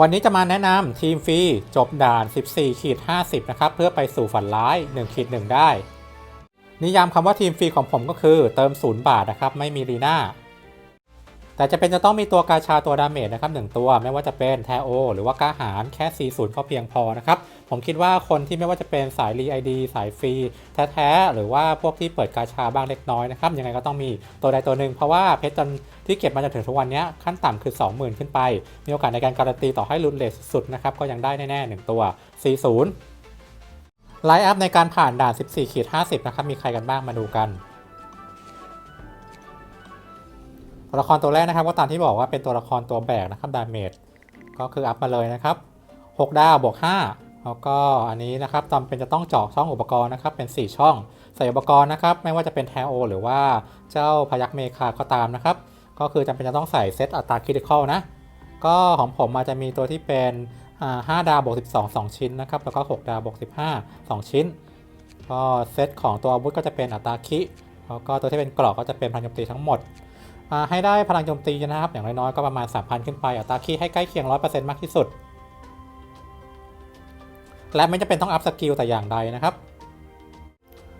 วันนี้จะมาแนะนำทีมฟรีจบด่าน 14ขีด50 นะครับ เพื่อไปสู่ฝันร้าย1ขีด1ได้ นิยามคำว่าทีมฟรีของผมก็คือเติม 0 บาทนะครับ ไม่มีรีน่า แต่จะเป็นจะต้องมีตัวกาชาตัวดาเมจนะครับหนึ่งตัวไม่ว่าจะเป็นแทโอ หรือว่ากาหารแค่ 40 ก็เพียงพอนะครับ ผมคิดว่าคนที่ไม่ว่าจะเป็นสายรีไอดีสายฟรีแท้ๆ หรือว่าพวกที่เปิดกาชาบ้างเล็กน้อยนะครับ ยังไงก็ต้องมีตัวใดตัวหนึ่ง เพราะว่าเพชรจนที่เก็บมาจนถึงทุกวันนี้ขั้นต่ำคือ 20,000 ขึ้นไป มีโอกาสในการการันตีต่อให้รุนเลสสุดนะครับก็ยังได้แน่ๆหนึ่งตัว 40ไลน์อัพในการผ่านด่าน 14ขีด50 นะครับมีใครกันบ้างมาดูกัน ตัวละครตัวแรกนะครับก็ตามที่บอกว่าเป็นตัวละครตัวแบกนะครับดาเมจก็คืออัพมาเลยนะครับ6ดาวบวก5แล้วก็อันนี้นะครับจำเป็นจะต้องเจาะช่องอุปกรณ์นะครับเป็น 4 ช่อง ใส่อุปกรณ์นะครับไม่ว่าจะเป็นแทโอหรือว่าเจ้าพยักเมคาก็ตามนะครับก็คือจำเป็นจะต้องใส่เซตอัตราคริติคอลนะก็ของผมมาจะมีตัวที่เป็นอ่า5ดาวบวก12 2 ชิ้นนะครับแล้วก็ 6 ดาวบวก15 2 ชิ้น ก็เซตของตัวอาวุธก็จะเป็นอัตราคิแล้วก็ตัวที่เป็นกรอกก็จะเป็นพลังโจมตีทั้งหมด ให้ได้พลังโจมตีนะครับ อย่างน้อยๆก็ประมาณ 3,000 ขึ้นไป อัตราคีให้ใกล้เคียง 100%มากที่สุด และไม่จำเป็นต้องอัพสกิลแต่อย่างใดนะครับ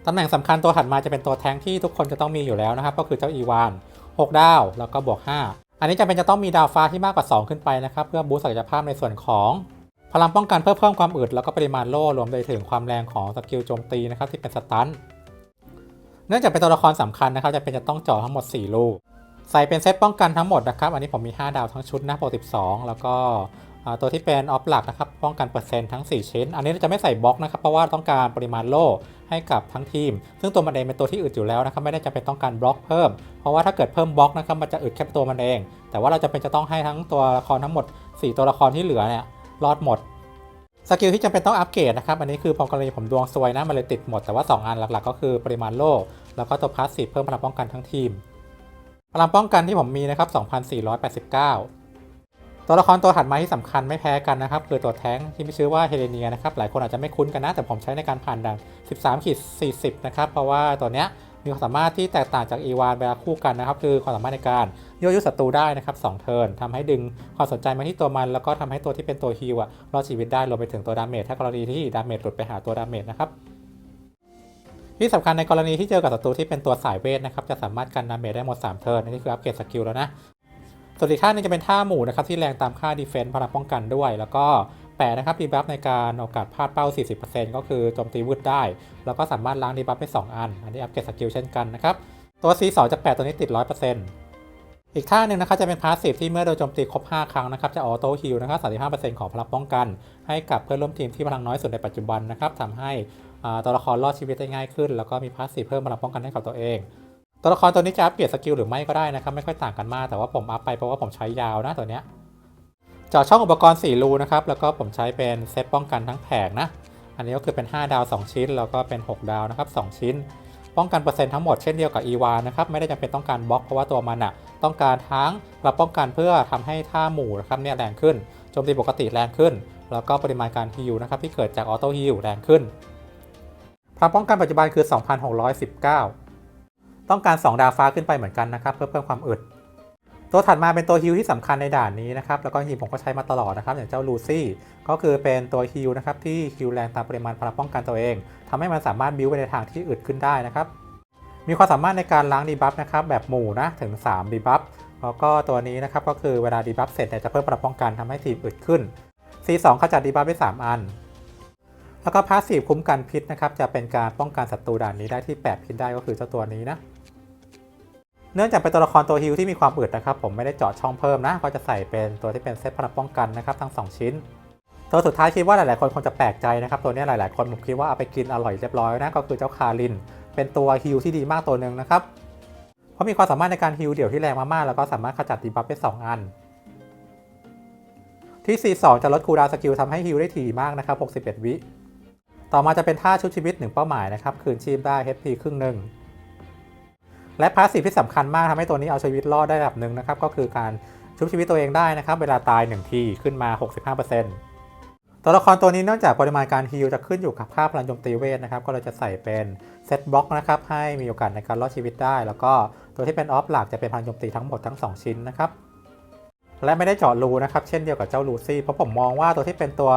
ตำแหน่งสำคัญตัวถัดมาจะเป็นตัวแทงที่ทุกคนจะต้องมีอยู่แล้วนะครับ ก็คือเจ้าอีวาน 6 ดาว แล้วก็บวก 5 อันนี้จะเป็นจะต้องมีดาวฟ้าที่มากกว่า 2 ขึ้นไปนะครับ เพื่อบูสต์ศักยภาพในส่วนของพลังป้องกันเพื่อเพิ่มความอึดแล้วก็ปริมาณโล่รวมไปถึงความแรงของสกิลโจมตีนะครับที่เป็นสตันเนื่องจากเป็นตัวละครสำคัญนะครับจะเป็นจะต้องเจาะทั้งหมด 4 ลูก ใส่เป็นเซตป้องกันทั้งหมดนะครับ อันนี้ผมมี 5 ดาวทั้งชุดนะโปร12 แล้วก็ตัวที่เป็นออฟหลักนะครับ ป้องกันเปอร์เซ็นต์ทั้ง 4 ชิ้น อันนี้จะไม่ใส่บล็อกนะครับ เพราะว่าต้องการปริมาณโล่ให้กับทั้งทีม ซึ่งตัวมันเองเป็นตัวที่อึดอยู่แล้วนะครับ ไม่ได้จำเป็นต้องการบล็อกเพิ่ม เพราะว่าถ้าเกิดเพิ่มบล็อกนะครับ มันจะอึดแค่ตัวมันเอง แต่ว่าเราจะเป็นจะต้องให้ทั้งตัวละครทั้งหมด 4 ตัวละครที่เหลือเนี่ยรอดหมด สกิลที่จำเป็นต้องอัปเกรดนะครับ อันนี้คือพอกรณีผมดวงซวยนะ มันเลยติดหมด แต่ว่า 2 อันหลัก ๆ ก็คือปริมาณโล่ แล้วก็ตัวพาสซีฟเพิ่มพลังป้องกันทั้งทีม พลังป้องกันที่ผมมีนะครับ 2,489 ตัวละครตัวถัดมาที่สำคัญไม่แพ้กันนะครับ คือตัวแท้งที่มีชื่อว่าเฮเลเนียนะครับ หลายคนอาจจะไม่คุ้นกันนะ แต่ผมใช้ในการผ่านด่าน 13ขีด40 นะครับ เพราะว่าตัวเนี้ยมีความสามารถที่แตกต่างจากอีวานเวลาคู่กันนะครับ คือความสามารถในการยั่วยุศัตรูได้นะครับ2เทิร์นทำให้ดึงความสนใจมาที่ตัวมัน แล้วก็ทำให้ตัวที่เป็นตัวฮิวอะรอดชีวิตได้รวมไปถึงตัวดาเมจถ้ากรณีที่ดาเมจหลุดไปหาตัวดาเมจนะครับ ที่สำคัญในกรณีที่เจอกับศัตรูที่เป็นตัวสายเวทนะครับจะสามารถกันดาเมจได้หมด 3 เทิร์นนี่คืออัปเกรดสกิลแล้วนะส่วนอีกท่านึงจะเป็นท่าหมู่นะครับที่แรงตามค่าดีเฟน s ์พลังป้องกันด้วย แล้วก็แปะนะครับดีบัฟในการโอกาสพลาดเป้า 40%ก็คือโจมตีวืดได้ แล้วก็สามารถล้างดีบัฟได้ 2 อัน อันนี้อัปเกรดสกิลเช่นกันนะครับตัว C2 จะแปะตัวนี้ติด 100%อีกท่าหนึ่งนะครับจะเป็นพาสซีฟที่เมื่อโดนโจมตีครบ 5 ครั้งนะครับจะออโต้ฮิลนะครับ35%ของพลังป้องกัน ให้กับเพื่อนร่วมทีมที่พลังน้อยสุดในปัจจุบันนะครับทำให้ ตัวละครรอดชีวิตได้ง่ายขึ้น แล้วก็มีพาสซีฟเพิ่มพลังป้องกันให้กับตัวเอง ตัวละครตัวนี้จะอัปเกรดสกิลหรือไม่ก็ได้นะครับไม่ค่อยต่างกันมากแต่ว่าผมอัพไปเพราะว่าผมใช้ยาวนะตัวเนี้ยเจาะช่องอุปกรณ์4รูนะครับแล้วก็ผมใช้เป็นเซตป้องกันทั้งแผงนะอันนี้ก็คือเป็น 5 ดาว 2 ชิ้น แล้วก็เป็น 6 ดาวนะครับ2ชิ้น ป้องกันเปอร์เซ็นต์ทั้งหมดเช่นเดียวกับอีวานะครับไม่ได้จำเป็นต้องการบล็อกเพราะว่าตัวมันอะต้องการทั้งรับป้องกันเพื่อทำให้ท่าหมู่นะครับเนี่ยแรงขึ้นโจมตีปกติแรงขึ้น แล้วก็ปริมาณการฮิลนะครับที่เกิดจากออโต้ฮิลแรงขึ้น พลังป้องกันปัจจุบันคือ 2,619 ต้องการ 2 ดาวฟ้าขึ้นไปเหมือนกันนะครับเพื่อเพิ่มความอึด ตัวถัดมาเป็นตัวฮิลที่สำคัญในด่านนี้นะครับแล้วก็จริงผมก็ใช้มาตลอดนะครับอย่างเจ้าลูซี่ก็คือเป็นตัวฮิลนะครับที่ฮิลแรงตามปริมาณพลังป้องกันตัวเองทำให้มันสามารถบิวไปในทางที่อึดขึ้นได้นะครับมีความสามารถในการล้างดีบัฟนะครับแบบหมู่นะถึง3ดีบัฟแล้วก็ตัวนี้นะครับก็คือเวลาดีบัฟเสร็จเนี่ยจะเพิ่มพลังป้องกันทำให้ทีมอึดขึ้น C2 ขจัดดีบัฟได้ 3 อัน แล้วก็พาสซีฟคุ้มกันพิษนะครับจะเป็นการป้องกันศัตรูด่านนี้ได้ที่8พิษได้ก็คือเจ้าตัวนี้นะเนื่องจากเป็นตัวละครตัวฮิลที่มีความอึดนะครับผมไม่ได้เจาะช่องเพิ่มนะ ก็จะใส่เป็นตัวที่เป็นเซตพลังป้องกันนะครับทั้ง 2 ชิ้น ตัวสุดท้ายคิดว่าหลายๆคนคงจะแปลกใจนะครับตัวนี้ยหลาย ๆ คนผมคิดว่าเอาไปกินอร่อยเรียบร้อยนะก็คือเจ้าคาริน เป็นตัวฮิลที่ดีมากตัวหนึ่งนะครับเพราะมีความสามารถในการฮิลเดี่ยวที่แรงมาก ๆ แล้วก็สามารถขจัดดีบัฟได้2อัน ที่ C2 จะลดคูลดาวสกิลทำให้ฮิลได้ถี่มากนะครับ61 วิ ต่อมาจะเป็นท่าชุบชีวิตหนึ่งเป้าหมายนะครับ คืนชีพได้ HP ครึ่งหนึ่ง และพาสซีฟที่สำคัญมากทำให้ตัวนี้เอาชีวิตรอดได้ระดับหนึ่งนะครับ ก็คือการชุบชีวิตตัวเองได้นะครับ เวลาตาย 1 ทีขึ้นมา 65%ตัวละครตัวนี้เนื่องจากปริมาณการฮีลจะขึ้นอยู่กับค่าพลังโจมตีเวทนะครับ ก็เลยจะใส่เป็นเซตบล็อกนะครับ ให้มีโอกาสในการรอดชีวิตได้ แล้วก็ตัวที่เป็นออฟหลักจะเป็นพลังโจมตีทั้งหมดทั้ง 2 ชิ้นนะครับ และไม่ได้เจาะรูนะครับ เช่นเดียวกับเจ้าลูซี่ เพราะผมมองว่าตัวที่เป็นตัว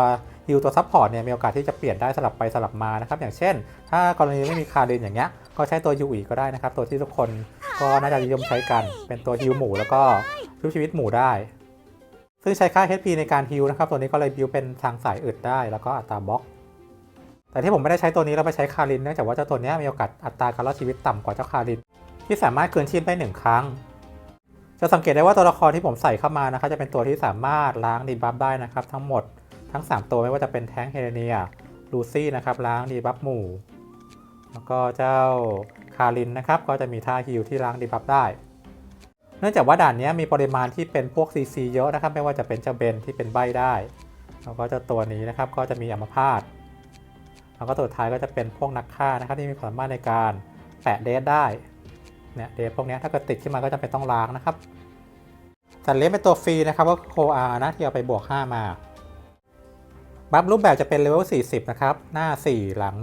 ฮิลตัวซัพพอร์ตเนี่ยมีโอกาสที่จะเปลี่ยนได้สลับไปสลับมานะครับอย่างเช่น ถ้ากรณีไม่มีคารินอย่างเงี้ยก็ใช้ตัวยูอีก็ได้นะครับตัวที่ทุกคนก็น่าจะนิยมใช้กันเป็นตัวฮิลหมูแล้วก็ชุบชีวิตหมูได้ ซึ่งใช้ค่า HP ในการฮิลนะครับตัวนี้ก็เลยบิวเป็นทางสายอึดได้ แล้วก็อัตราบล็อก แต่ที่ผมไม่ได้ใช้ตัวนี้แล้วไปใช้คารินเนื่องจากว่าเจ้าตัวนี้มีโอกาสอัตราการรอดชีวิตต่ำกว่าเจ้าคาริน ที่สามารถคืนชีพได้หนึ่งครั้งจะสังเกตได้ว่าตัวละครที่ผมใส่เข้ามานะครับจะเป็นตัวที่สามารถล้างดีบัฟได้นะครับทั้งหมด ทั้ง 3 ตัวไม่ว่าจะเป็นแท้งเฮเลเนียลูซี่นะครับล้างดีบัฟหมู่ แล้วก็เจ้าคารินนะครับก็จะมีท่าฮิลที่ล้างดีบัฟได้ เนื่องจากว่าด่านนี้มีปริมาณที่เป็นพวก CC เยอะนะครับไม่ว่าจะเป็นเจ้าเบนที่เป็นใบได้ แล้วก็เจ้าตัวนี้นะครับก็จะมีอัมพาตแล้วก็ตัวสุดท้ายก็จะเป็นพวกนักฆ่านะครับที่มีความสามารถในการแปะเดสได้เนี่ยเดฟพวกนี้ถ้าเกิดติดขึ้นมาก็จะเป็นต้องล้างนะครับสัตว์เลี้ยงเป็นตัวฟรีนะครับก็โคอานะที่เอาไปบวก 5 มา บัฟรูปแบบจะเป็นเลเวล 40 นะครับ หน้า 4 หลัง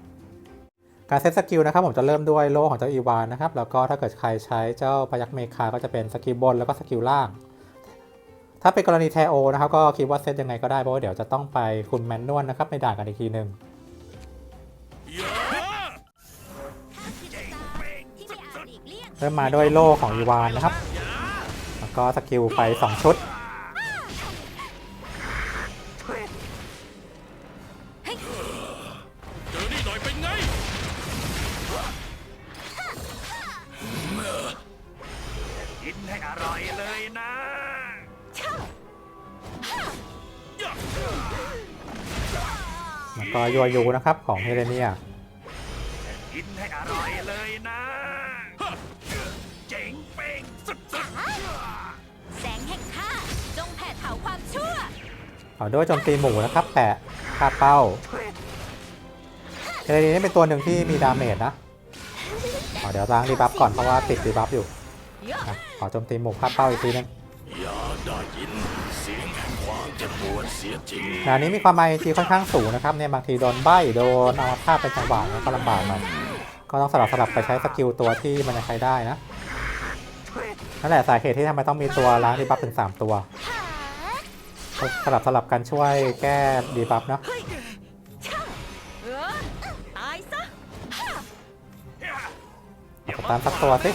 1 การเซตสกิลนะครับ ผมจะเริ่มด้วยโล่ของเจ้าอีวานนะครับ แล้วก็ถ้าเกิดใครใช้เจ้าพยักเมคาก็จะเป็นสกิลบนแล้วก็สกิลล่าง ถ้าเป็นกรณีแทโอนะครับ ก็คิดว่าเซตยังไงก็ได้ เพราะว่าเดี๋ยวจะต้องไปคุณแมนนวลนะครับในด่านกันอีกทีหนึ่งเริ่มมาด้วยโล่ของอีวานนะครับ แล้วก็สกิลไป 2 ชุด แล้วก็ยัวยูนะครับของเฮเลเนียกินให้อร่อยเลยนะเจ๋งเป้งสุดแสงแห่งข้าจงแผดเผาความชั่วต่อด้วยโจมตีหมูนะครับแปะคาเป้าเฮเลเนียนี่เป็นตัวหนึ่งที่มีดาเมจนะอ๋อเดี๋ยวล้างดีบัฟก่อนเพราะว่าติดดีบัฟอยู่อะขอโจมตีหมูคาเป้าอีกทีนึงอย่าได้ยิน งานนี้มีความไมทีค่อนข้างสูงนะครับเนี่ยบางทีโดนใบโดนเอามาพเป็นจังหวะแล้วก็ลำบากหน่อยก็ต้องสลับสลับไปใช้สกิลตัวที่มันจะใช้ได้นะนั่นแหละสาเหตุที่ทำไมต้องมีตัวล้างดีบัฟถึง 3 ตัวสลับสลับกันช่วยแก้ดีบัฟเนาะตายซะสตาร์ทสักตัวสิ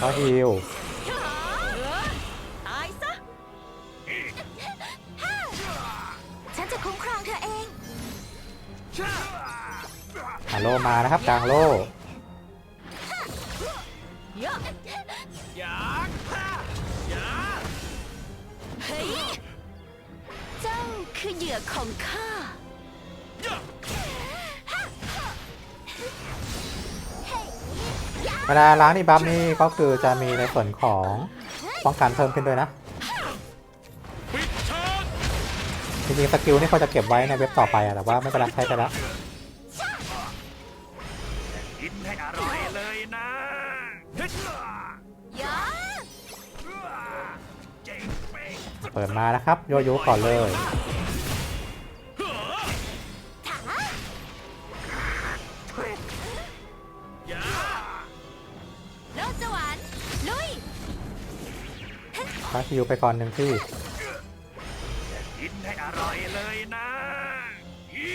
ก็ฮิล จะคุ้มครองเธอเองฮาโลมานะครับกลางโลยะๆอยากอยากเฮ้ยเจ้าคือเหยื่อของข้าเวลาล้างดีบัฟนี่ก็คือจะมีในส่วนของป้องกันเพิ่มขึ้นด้วยนะ จจริงๆสกิลนี่เขาจะเก็บไว้ในเว็บต่อไปอะแต่ว่าไม่เป็นไรใช้ไปแล้วกินให้อร่อยเลยนะยะเจ๋งเป้งสุดเปิดมานะครับโยโย่ก่อนเลยอยากโลกสวรรค์ลุยคาฮิวไปก่อนหนึ่งที่ กินให้อร่อยเลยนะอี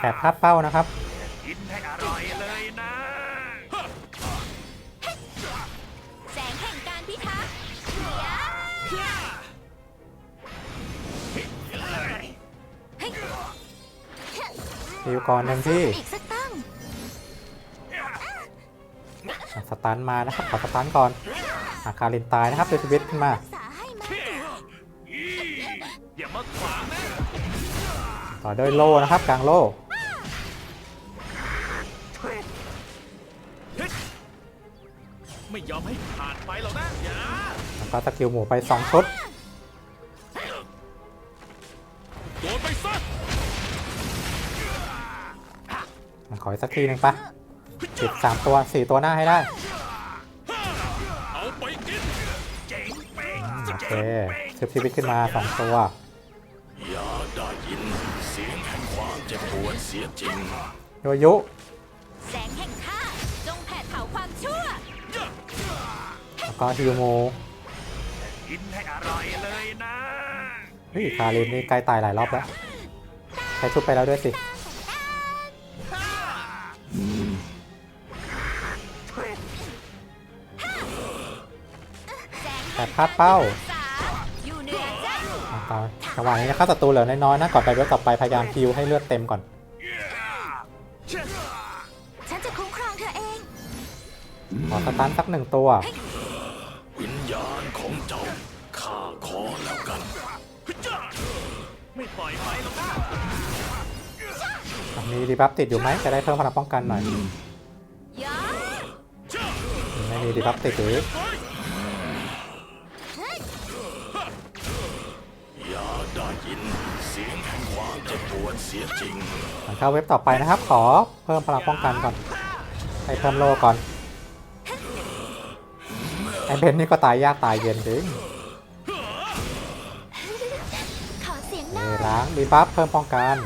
แปะภาพเป้านะครับ กินให้อร่อยเลยนะ แสงแห่งการพิทักษ์ยะเฮ้ยฮิวก่อนหนึ่งที่อีกสัก สตันมานะครับขอสตันก่อนอาคารินตายนะครับเด้วยชีวิตขึ้นมาต่อด้วยโลนะครับกลางโลไม่ยอมให้ผ่านไปหรอกนะอย่าแล้วก็สกิลหมูไป2ชุดโดนไปซะขออีกสักทีหนึ่งปะติด3ตัว4ตัวหน้าให้ได้ เคชุบชีวิตขึ้นมา2ตัวอย่าได้ยินเสียงแห่งความเจ็บปวดเสียจริงโยโยุแสงแห่งข้าจงแผดเผาความชั่วแล้วก็ฮิวโมกินให้อร่อยเลยนะเฮ้ยคารินนี่ใกล้ตายหลายรอบแล้วใช้ชุบไปแล้วด้วยสิแต่พลาดเป้า ตอนจังหวะนี้นะครับศัตรูเหลือน้อยๆนะก่อนไปเว็บต่อไปพยายามฮิวให้เลือดเต็มก่อนฉันจะคุ้มครองเธอเองขอสตันสักหนึ่งตัว วิญญาณของเจ้าข้าขอแล้วกัน ไม่ปล่อยไปหรอกนะมีดีบัฟติดอยู่ไหมจะได้เพิ่มพลังป้องกันหน่อยยาไม่มีดีบัฟติดหรือ จ็บปวดเสียจริงหลังเข้าเว็บต่อไปนะครับ ขอเพิ่มพลังป้องกันก่อนให้เพิ่มโลก่อนไอเบนนี่ก็ตายยากตายเย็นจริงเลยล้างดีบัฟเพิ่มป้องกัน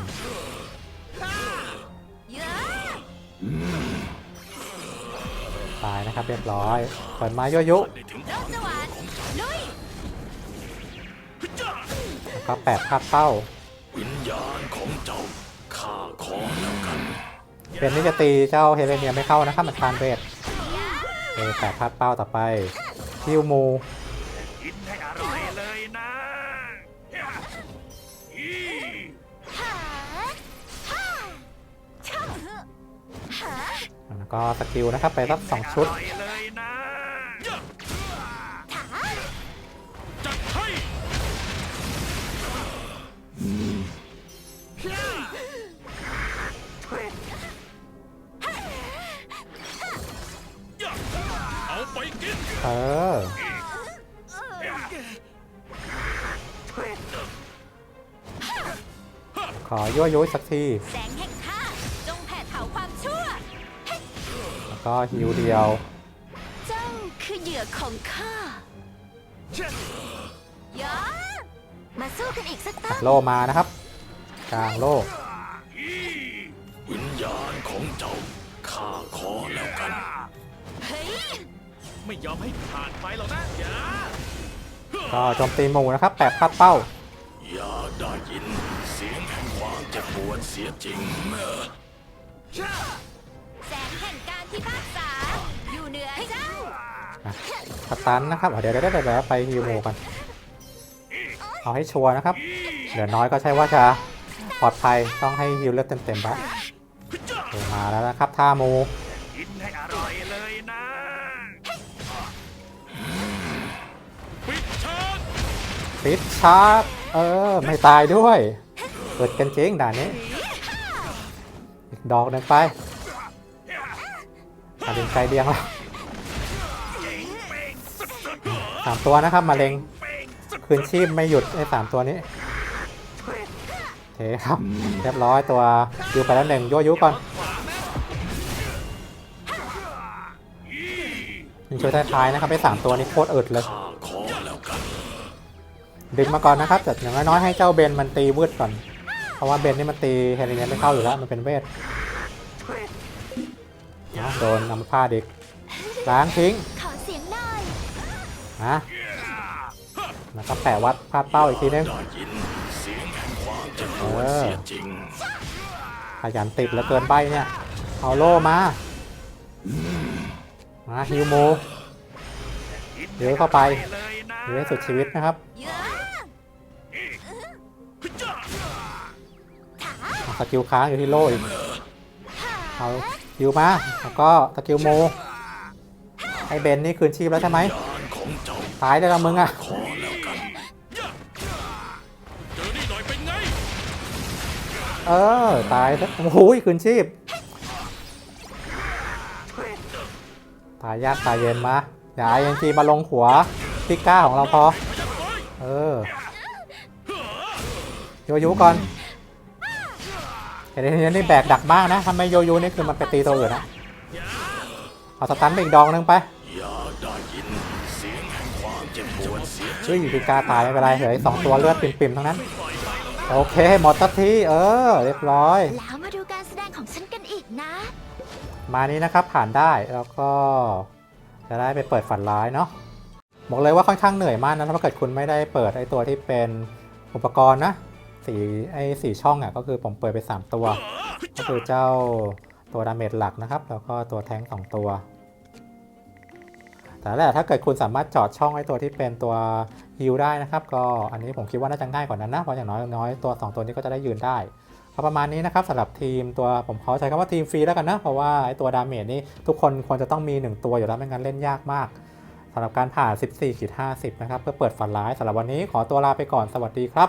ตายนะครับเรียบร้อยเปิดมาโยยุได้ถึงโลกสวรรค์ลุยแล้วก็แปดพลาดเป้า ญญาณของเจ้าข้าขอแล้วกันเบนนี่จะตีเจ้าเฮเลเนียไม่เข้านะครับมันคานเวทเอแปดพลาดเป้าต่อไปฮิวมูกินให้อร่อยเลยนะอีหาฮ่าช่างหาแล้วก็สกิลนะครับไปสักสองชุด อร่อยเลยนะ เออ ขอยั่วยุสักทีแสงแห่งข้าจงแผดเผาความชั่ว แล้วก็ฮิวเดียว เจ้าคือเหยื่อของข้ายามาสู้กันอีกสักตั้งโลมานะครับ กลางโลกวิญญาณของเจ้าข้าขอแล้วกันเฮ้ย ไม่ยอมให้ผ่านไปหรอกนะอย่าก็โจมตีหมู่นะครับแปดพลาดเป้า อย่าได้ยินเสียงแห่งความเจ็บปวดเสียจริงเมื่อแสงแห่งการที่พากษาอยู่เหนือเจ้าสตันนะครับเอาเดี๋ยวเดี๋ยวเดี๋ยวเดี๋ยวไปฮิวหมู่กันเอาให้ชัวร์นะครับเหลือน้อยก็ใช่ว่าจะปลอดภัยต้องให้ฮิวเลือดเต็มๆไปโอเคมาแล้วนะครับท่าหมู ฟิตชาร์จเออ ไม่ตายด้วยเกิดกันเจริงด่านนี้ อีกดอกหนึ่งไปมาเล็งไกลเดียงแล้วสามตัวนะครับมาเล็งคืนชีพไม่หยุดไอ้สามตัวนี้เคครับเรียบร้อยตัวยูไปแล้วหนึ่งยั่วยุก่อนยิงช่วยท้ายๆนะครับไอ้สามตัวนี้โคตรอึดเลย ดึงมาก่อนนะครับแต่อย่างน้อยๆให้เจ้าเบนมันตีวืดก่อน เพราะว่าเบนนี่มันตีเฮเลเนียไม่เข้าอยู่แล้วมันเป็นเวทเนาะโดนนำผ้าเด็กล้างทิ้งขอเสียงหน่อยนะแล้วก็แปะวัดพลาดเป้าอีกทีนึงได้ยินเสียงแห่งความเจ็บปวดเสียจริงขยันติดแล้วเกินใบเนี่ยเอาโล่มามาฮิวโมเดี๋ยวเข้าไปเลยนะฮิวให้สุดชีวิตนะครับ สกิลค้างอยู่ที่โล่อีกเอาฮิวมา แล้วก็สกิลโมไอเบนนี่คืนชีพแล้วใช่ไหมตายได้แล้วมึงอะเออ ตายแล้วโอ้โหคืนชีพ ตายยากตายเย็นมาอย่าเอ็นจีมาลงหัวพิก้าของเราพอ เออโยยุก่อน เห็นเห็นนี่แบกดักบ้างนะทำไมโยยุนี่คือมันไปตีตัวอื่นนะเอาสตันไปอีกดองนึงไปอย่าได้ยินเสียงแห่งความเจ็บปวดเสียจเฮ้ริยงพิก้าตายไม่เป็นไรเหยสองตัวเลือดปิ่มๆทั้งนั้น โอเคหมดสักทีเออ เรียบร้อย แล้วมาดูการแสดงของฉันกันอีกมานี้นะครับผ่านได้แล้วก็ จะได้ไปเปิดฝันร้ายเนาะบอกเลยว่าค่อนข้างเหนื่อยมากนะถ้าเกิดคุณไม่ได้เปิดไอตัวที่เป็นอุปกรณ์นะ สีไอสีช่องอะก็คือผมเปิดไป 3 ตัว ก็คือเจ้าตัวดาเมจหลักนะครับ แล้วก็ตัวแท้งสองตัว แต่แหละถ้าเกิดคุณสามารถจอดช่องไอ้ตัวที่เป็นตัวฮิลได้นะครับ ก็อันนี้ผมคิดว่าน่าจะง่ายกว่านั้นนะ เพราะอย่างน้อยน้อยตัว 2 ตัวนี้ก็จะได้ยืนได้ก็ประมาณนี้นะครับสำหรับทีมตัวผมขอใช้คำว่าทีมฟรีแล้วกันนะ เพราะว่าไอ้ตัวดาเมจนี่ทุกคนควรจะต้องมี 1 ตัวอยู่แล้วไม่งั้นเล่นยากมากสำหรับการผ่าน 14ขีด50 นะครับ เพื่อเปิดฝันร้ายสำหรับวันนี้ขอตัวลาไปก่อนสวัสดีครับ